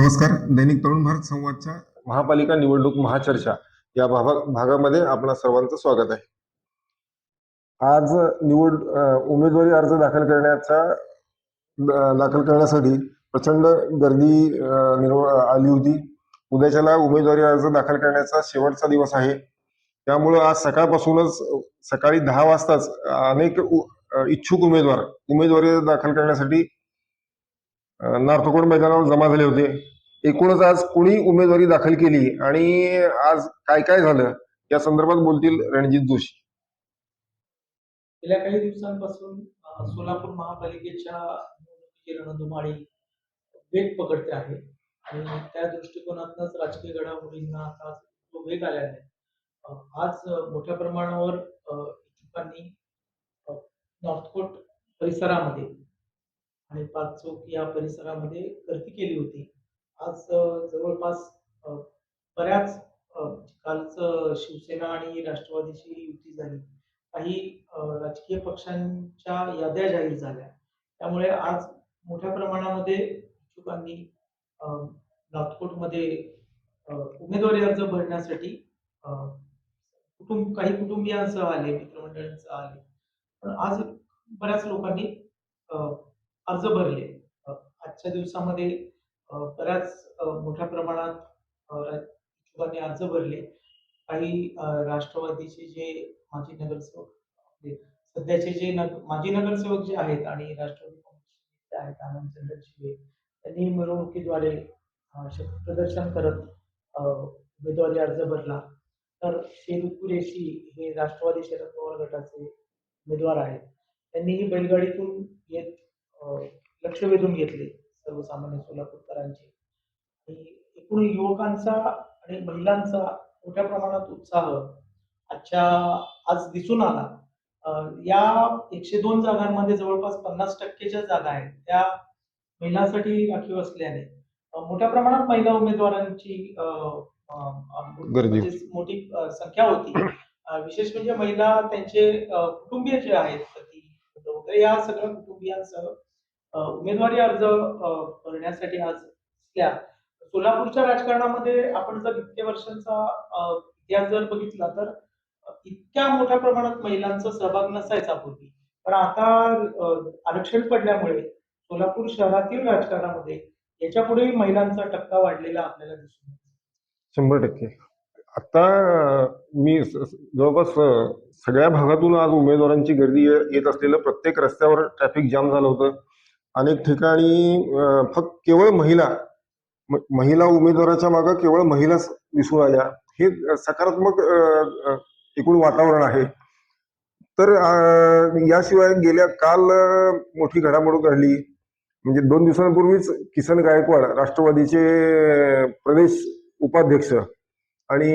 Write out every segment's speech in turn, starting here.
नमस्कार दैनिक तरुण भारत संवादच्या महापालिका निवडणूक महाचर्चा या भागा भागामध्ये आपणा सर्वांचं स्वागत आहे. आज निवड उमेदवारी अर्ज दाखल करण्याचा दाखल करण्यासाठी प्रचंड गर्दी आली होती. उद्याच्याला उमेदवारी अर्ज दाखल करण्याचा शेवटचा दिवस आहे. त्यामुळं आज सकाळपासूनच सकाळी दहा वाजताच अनेक इच्छुक उमेदवार उमेदवारी दाखल करण्यासाठी नार्थकोट मैदानावर जमा झाले होते. एकूणच आज कुणी उमेदवारी दाखल केली आणि आज काय काय झालं या संदर्भात बोलतील रणजित जोशी. गेल्या काही दिवसांपासून सोलापूर महापालिकेच्या निवडणुकीची रणधुमाळी वेग पकडते आहे आणि त्या दृष्टिकोनातूनच राजकीय घडामोडींना आता तो वेग आल्याने आज मोठ्या प्रमाणावर इच्छुकांनी नॉर्थकोट परिसरामध्ये आणि पाच चौक या परिसरामध्ये गर्दी केली होती. आज जवळपास बऱ्याच कालच शिवसेना आणि राष्ट्रवादीची युती झाली. काही राजकीय पक्षांच्या याद्या जाहीर झाल्या. त्यामुळे आज मोठ्या प्रमाणामध्ये इच्छुकांनी अ, नॉर्थकोटमध्ये उमेदवारी अर्ज भरण्यासाठी कुटुंब काही कुटुंबियांसह आले मित्रमंडळींसह आले. पण आज बऱ्याच लोकांनी अर्ज भरले. आजच्या दिवसामध्ये बऱ्याच मोठ्या प्रमाणात अ, इच्छुकांनी अर्ज भरले. काही राष्ट्रवादीचे जे माजी नगरसेवक आपले सध्याचे जे नग माजी नगरसेवक जे आहेत आणि राष्ट्रवादी काँग्रेसचे आहेत आनंदचंद्र शिवे त्यांनी मिरवणुकीद्वारे प्रदर्शन करत उमेदवारी अर्ज भरला. तर शेरू कुरेशी हे राष्ट्रवादी शरद पवार गटाचे उमेदवार आहेत. त्यांनीही बैलगाडीतून येत लक्ष वेधून घेतले सर्वसामान्य सोलापूरकरांचे. आणि एकूण युवकांचा आणि महिलांचा मोठ्या प्रमाणात उत्साह आजच्या आज दिसून आला. या एकशे दोन जागांमध्ये जवळपास पन्नास टक्केच्या जागा आहेत. त्या महिलांसाठी राखीव असल्याने. मोठ्या प्रमाणात महिला उमेदवारांची म्हणजे मोठी संख्या होती. विशेष म्हणजे महिला त्यांचे कुटुंबीय जे आहेत पती वगैरे या सगळ्या कुटुंबियांसह उमेदवारी अर्ज भरण्यासाठी आज असल्या सोलापूरच्या राजकारणामध्ये आपण जर इतक्या वर्षांचा इतिहास जर बघितला तर इतक्या मोठ्या प्रमाणात महिलांचा सहभाग नसायचा पूर्वी. पण आता आरक्षण पडल्यामुळे सोलापूर शहरातील राजकारणामध्ये याच्यापुढे महिलांचा टक्का वाढलेला आपल्याला दिसून शंभर टक्के. आता मी जवळपास सगळ्या भागातून आज उमेदवारांची गर्दी येत असलेलं प्रत्येक रस्त्यावर ट्रॅफिक जाम झालं होतं. अनेक ठिकाणी फक्त केवळ महिला महिला उमेदवाराच्या मागे केवळ महिलाच दिसून आल्या. हे सकारात्मक एकूण वातावरण आहे. तर याशिवाय गेल्या काल मोठी घडामोड घडली. म्हणजे दोन दिवसांपूर्वीच किसन गायकवाड राष्ट्रवादीचे प्रदेश उपाध्यक्ष आणि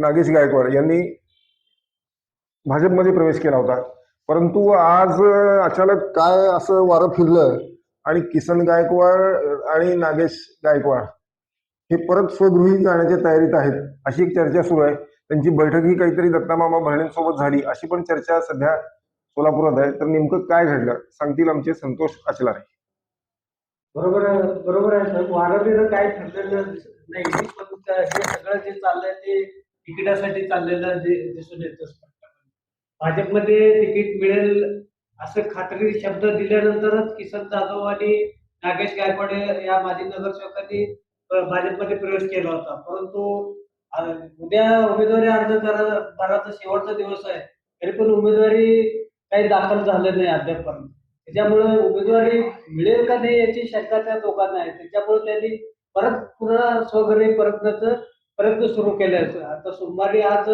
नागेश गायकवाड यांनी भाजपमध्ये प्रवेश केला होता. परंतु आज अचानक काय असं वारं फिरलं आणि किसन गायकवाड आणि नागेश गायकवाड हे परत स्वगृही जाण्याच्या तयारीत आहेत अशी एक चर्चा सुरू आहे. त्यांची बैठकही काहीतरी दत्तामामा भरणेंसोबत झाली अशी पण चर्चा सध्या सोलापुरात आहे. तर नेमकं काय घडलं? सांगतील आमचे संतोष अचलारे. बरोबर आहे बरोबर आहे सर वारंवार काय ठरलेलं नाही. पण हे सगळं जे चाललंय ते तिकिटासाठी चाललेलं जे दिसून येतं भाजपमध्ये तिकीट मिळेल असं खात्री शब्द दिल्यानंतरच किसन जाधव आणि नागेश गायकवाड या माजी नगरसेवकांनी भाजपमध्ये प्रवेश केला होता. परंतु उद्या उमेदवारी अर्ज करा भराचा शेवटचा दिवस आहे. तरी पण उमेदवारी काही दाखल झालं नाही अद्यापपर्यंत. त्याच्यामुळे उमेदवारी मिळेल का नाही याची शंका त्या दोघांना आहे. त्याच्यामुळे त्यांनी परत पुन्हा स्वघरी परतण्याचं प्रयत्न सुरू केले आता सोमवारी आज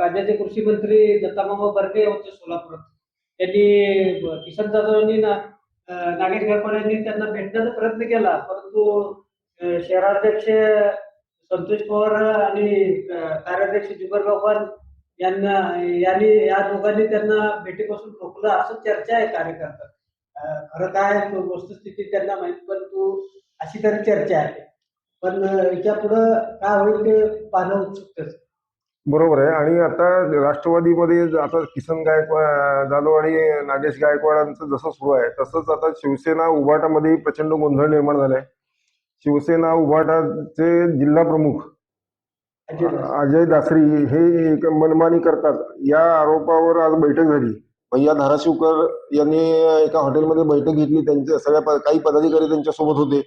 राज्याचे कृषी मंत्री दत्तामामा बर्डे होते सोलापुरात. त्यांनी किसन जाधव यांनी ना नागेश गायकवाड यांनी त्यांना भेटण्याचा प्रयत्न केला. परंतु शहराध्यक्ष संतोष पवार आणि कार्याध्यक्ष जुगर गावकर यांना यांनी या दोघांनी त्यांना भेटीपासून रोखलं असं चर्चा आहे कार्यकर्ता. खरं काय वस्तुस्थिती त्यांना माहीत परंतु अशी तरी चर्चा आहे. पण याच्या पुढं काय होईल ते पाहणं उत्सुकतेच. बरोबर आहे. आणि आता राष्ट्रवादीमध्ये आता किसन गायकवाड जाधव आणि नागेश गायकवाडांचं जसं सुरू आहे तसंच आता शिवसेना उभाटामध्ये प्रचंड गोंधळ निर्माण झालाय शिवसेना उभाटाचे जिल्हा प्रमुख अजय दास. अजय दासरी हे एक मनमानी करतात. या आरोपावर आज बैठक झाली. भैया धाराशिवकर यांनी एका हॉटेलमध्ये बैठक घेतली. त्यांच्या सगळ्या काही पदाधिकारी त्यांच्यासोबत होते.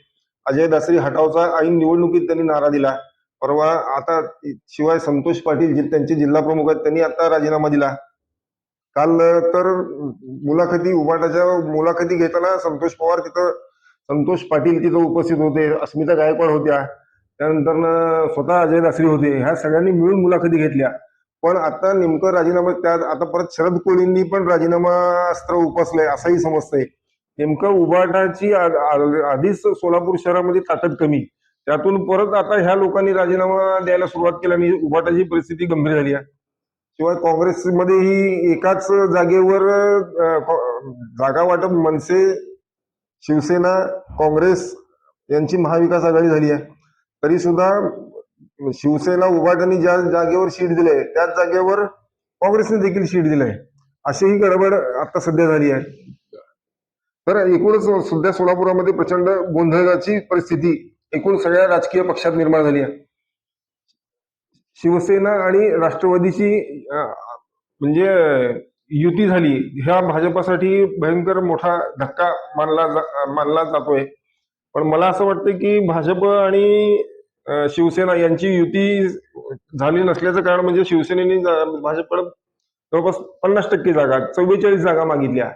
अजय दासरी हटावचा ऐन निवडणुकीत त्यांनी नारा दिला. परवा आता शिवाय संतोष पाटील जे त्यांचे जिल्हा प्रमुख आहेत त्यांनी आता राजीनामा दिला. काल तर मुलाखती उभाटाच्या मुलाखती घेताना संतोष पवार तिथं संतोष पाटील तिथं उपस्थित होते अस्मिता गायकवाड होत्या. त्यानंतर स्वतः अजय दासरी होते. ह्या सगळ्यांनी मिळून मुलाखती घेतल्या. पण आता नेमकं राजीनामा त्यात आता परत शरद कोळींनी पण राजीनामा अस्त्र उपसलंय असंही समजतंय. नेमकं उभाटाची आधीच सोलापूर शहरामध्ये ताकद कमी. त्यातून परत आता ह्या लोकांनी राजीनामा द्यायला सुरुवात आणि उभाटाची परिस्थिती गंभीर झाली आहे. शिवाय काँग्रेसमध्येही एकाच जागेवर जागा वाटप मनसे शिवसेना काँग्रेस यांची महाविकास आघाडी झाली आहे. तरी सुद्धा शिवसेना उभाटांनी ज्या जागेवर शीट दिले त्याच जागेवर काँग्रेसने देखील शीट दिलंय. अशी ही गडबड आता सध्या झाली आहे. तर एकूणच सध्या सोलापुरामध्ये प्रचंड गोंधळाची परिस्थिती एकूण सगळ्या राजकीय पक्षात निर्माण झाली आहे. शिवसेना आणि राष्ट्रवादीची म्हणजे युती झाली ह्या भाजपासाठी भयंकर मोठा धक्का मानला जा- मानला जातोय. पण मला असं वाटतं की भाजप आणि शिवसेना यांची युती झाली नसल्याचं कारण म्हणजे शिवसेनेने भाजपकडे जवळपास पन्नास टक्के जागा चव्वेचाळीस जागा मागितल्या.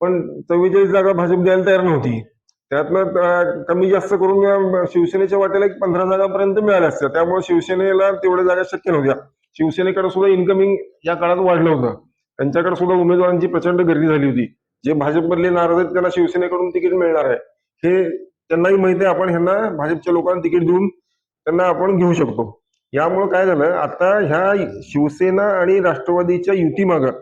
पण चव्वेचाळीस जागा भाजप द्यायला तयार नव्हती. त्यातनं कमी जास्त करून शिवसेनेच्या वाटेला एक पंधरा जागापर्यंत मिळाल्या असत्या. त्यामुळे शिवसेनेला तेवढ्या जागा शक्य नव्हत्या. शिवसेनेकडे सुद्धा इन्कमिंग या काळात वाढलं होतं. त्यांच्याकडे सुद्धा उमेदवारांची प्रचंड गर्दी झाली होती. जे भाजपमधले नाराज आहेत त्यांना शिवसेनेकडून तिकीट मिळणार आहे. हे त्यांनाही माहिती आहे. आपण ह्यांना भाजपच्या लोकांना तिकीट देऊन त्यांना आपण घेऊ शकतो. यामुळे काय झालं? आता ह्या शिवसेना आणि राष्ट्रवादीच्या युतीमागं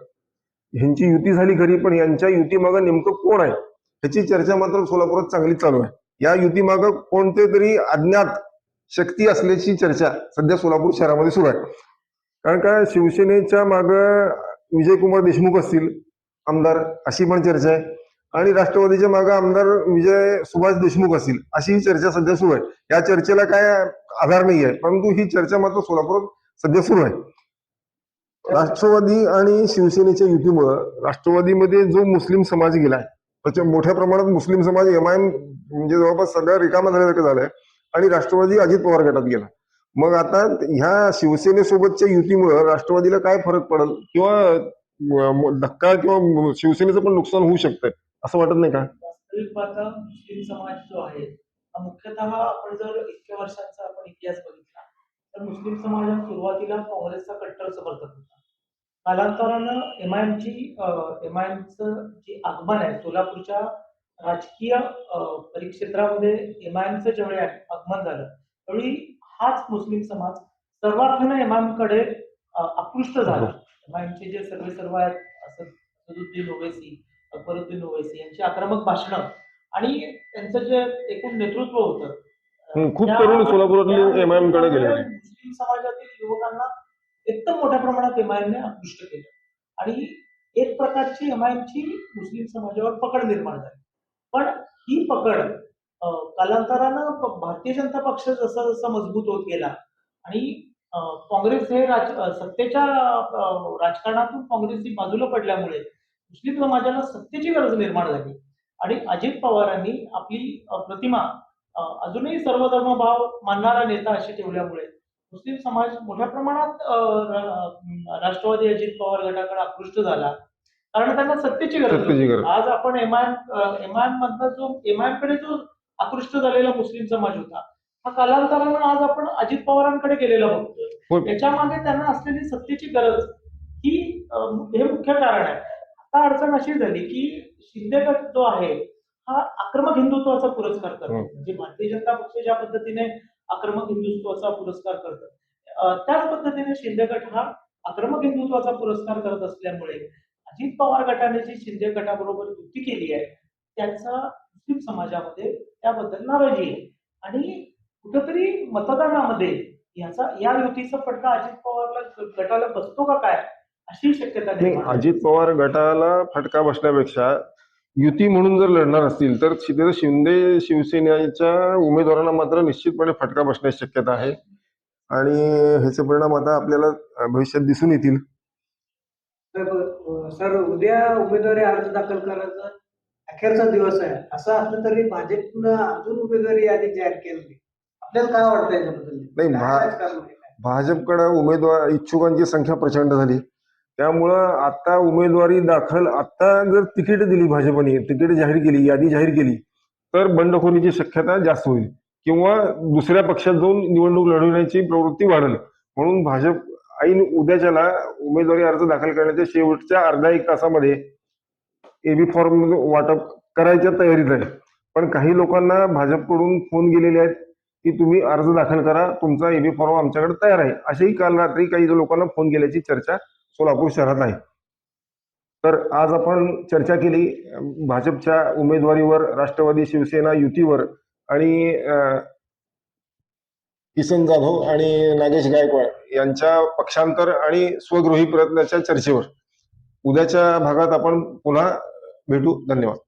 ह्यांची युती झाली खरी पण यांच्या युतीमागं नेमकं कोण आहे? ह्याची चर्चा मात्र सोलापुरात चांगली चालू आहे. या युतीमाग कोणते तरी अज्ञात शक्ती असल्याची चर्चा सध्या सोलापूर शहरामध्ये सुरू आहे. कारण का शिवसेनेच्या मागं विजयकुमार देशमुख असतील आमदार अशी पण चर्चा आहे. आणि राष्ट्रवादीच्या मागं आमदार विजय सुभाष देशमुख असतील अशी ही चर्चा सध्या सुरू आहे. या चर्चेला काय आधार नाही आहे परंतु ही चर्चा मात्र सोलापुरात सध्या सुरू आहे. राष्ट्रवादी आणि शिवसेनेच्या युतीमुळं राष्ट्रवादीमध्ये जो मुस्लिम समाज गेलाय त्याच्या मोठ्या प्रमाणात मुस्लिम समाज एम आय एम म्हणजे जवळपास सगळं रिकामा झाल्यासारखं झालंय. आणि राष्ट्रवादी अजित पवार गटात गेला. मग आता ह्या शिवसेनेसोबतच्या युतीमुळं राष्ट्रवादीला काय फरक पडेल? किंवा धक्का किंवा शिवसेनेचं पण नुकसान होऊ शकतंय असं वाटत नाही का? वास्तविक पाहता मुस्लिम समाज जो आहे मुख्यतः आपण जर इतक्या वर्षांचा आपण इतिहास बघितला तर मुस्लिम समाजात सुरुवातीला काँग्रेसचा कट्टर समर्थक होता. कालांतरानं एम आय एमची एम आय एमचं जे आगमन आहे सोलापूरच्या राजकीय परिक्षेत्रामध्ये एम आय एमचं ज्यावेळी आगमन झालं त्यावेळी हाच मुस्लिम समाज सर्वार्थानं एम आय एमकडे आकृष्ट झाला एम आय एमचे जे सर्वे सर्व आहेत असद असदुद्दीन ओवैसी अकबरुद्दीन ओवैसी यांची आक्रमक भाषणं आणि त्यांचं जे एकूण नेतृत्व होतं खूप तरुण सोलापुरातले त्या MIM कडे गेले. मुस्लिम समाजातील युवकांना एकदम मोठ्या प्रमाणात एमआयएमने आकृष्ट केलं. आणि एक प्रकारची एमआयएमची मुस्लिम समाजावर पकड निर्माण झाली. पण ही पकड कालांतरानं भारतीय जनता पक्ष जसा जसा मजबूत होत गेला आणि काँग्रेस हे राज सत्तेच्या राजकारणातून काँग्रेस ही बाजूला पडल्यामुळे मुस्लिम समाजाला सत्तेची गरज निर्माण झाली. आणि अजित पवारांनी आपली प्रतिमा अजूनही सर्वधर्मभाव मानणारा नेता अशी ठेवल्यामुळे मुस्लिम समाज मोठ्या प्रमाणात राष्ट्रवादी अजित पवार गटाकडे आकृष्ट झाला कारण त्यांना सत्तेची गरज. आज आपण एमआयएम एमआयएम मधला जो एमआयएमकडे जो आकृष्ट झालेला मुस्लिम समाज होता हा कालांतरानं आज आपण अजित पवारांकडे गेलेला बघतोय होय. त्याच्यामागे त्यांना असलेली सत्तेची गरज ही हे मुख्य कारण आहे आता अडचण अशी झाली की शिंदे गट जो आहे हा आक्रमक हिंदुत्वाचा पुरस्कार करतो हं. म्हणजे भारतीय जनता पक्ष ज्या पद्धतीने आक्रमक हिंदुत्वाचा पुरस्कार करतो अं, त्याच पद्धतीने शिंदे गट हा आक्रमक हिंदुत्वाचा पुरस्कार करत असल्यामुळे अजित पवार गटाने जी शिंदे गटाबरोबर युती केली आहे त्याचा मुस्लिम समाजामध्ये त्याबद्दल नाराजी आहे आणि कुठंतरी मतदानामध्ये याचा या युतीचा फटका अजित पवारला गटाला बसतो का काय अशी शक्यता नाही. अजित पवार गटाला फटका बसण्यापेक्षा युती म्हणून जर लढणार असतील तर तिथे शिंदे शिवसेनेच्या उमेदवारांना मात्र निश्चितपणे फटका बसण्याची शक्यता आहे. आणि ह्याचे परिणाम आता आपल्याला भविष्यात दिसून येतील. सर उद्या उमेदवारी अर्ज दाखल करायचा अखेरचा दिवस आहे. असं असलं तरी भाजपनं अजून उमेदवारी यादी जाहीर केली. आपल्याला काय वाटतं याच्याबद्दल? नाही? भाजपकडे उमेदवार इच्छुकांची संख्या प्रचंड झाली. त्यामुळं आता उमेदवारी दाखल आता जर तिकीट दिली भाजपने तिकीट जाहीर केली यादी जाहीर केली तर बंडखोरीची शक्यता जास्त होईल. किंवा दुसऱ्या पक्षात जाऊन निवडणूक लढवण्याची प्रवृत्ती वाढेल. म्हणून भाजप ऐन उद्याच्याला उमेदवारी अर्ज दाखल करण्याच्या शेवटच्या अर्धा एक तासामध्ये एबी फॉर्म वाटप करायच्या तयारीत आहे. पण काही लोकांना भाजपकडून फोन गेलेले आहेत की तुम्ही अर्ज दाखल करा तुमचा एबी फॉर्म आमच्याकडे तयार आहे. असेही काल रात्री काही लोकांना फोन केल्याची चर्चा सोलापूर शहरात नाही. तर आज आपण चर्चा केली भाजपच्या उमेदवारीवर राष्ट्रवादी शिवसेना युतीवर आणि किसन जाधव आणि नागेश गायकवाड यांच्या पक्षांतर आणि स्वगृही प्रयत्नाच्या चर्चेवर. उद्याच्या भागात आपण पुन्हा भेटू. धन्यवाद.